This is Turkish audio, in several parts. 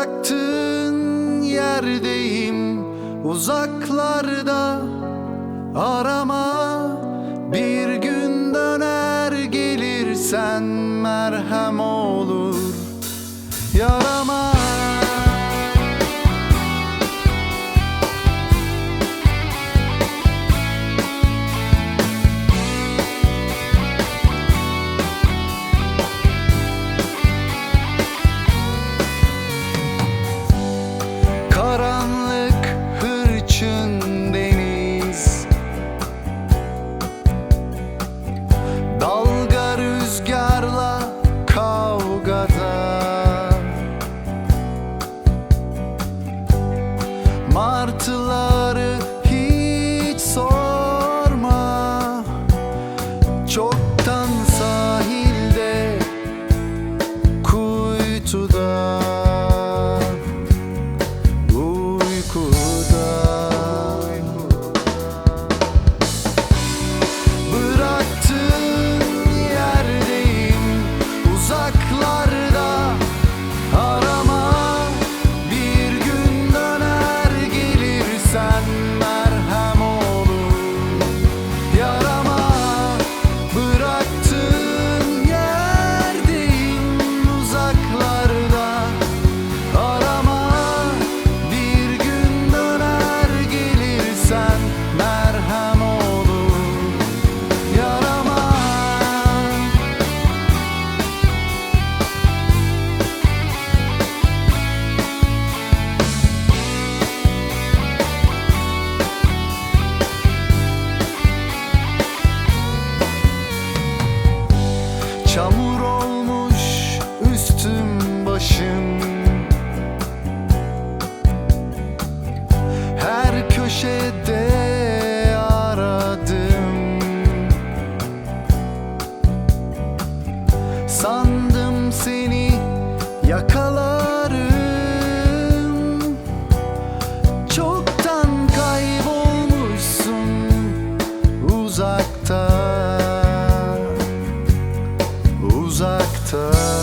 bıraktığın yerdeyim. Uzaklarda arama bir gün döner gelirsen merhem olur. Yarama. to the yakalarım. Çoktan kaybolmuşsun uzakta Uzakta.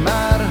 Mar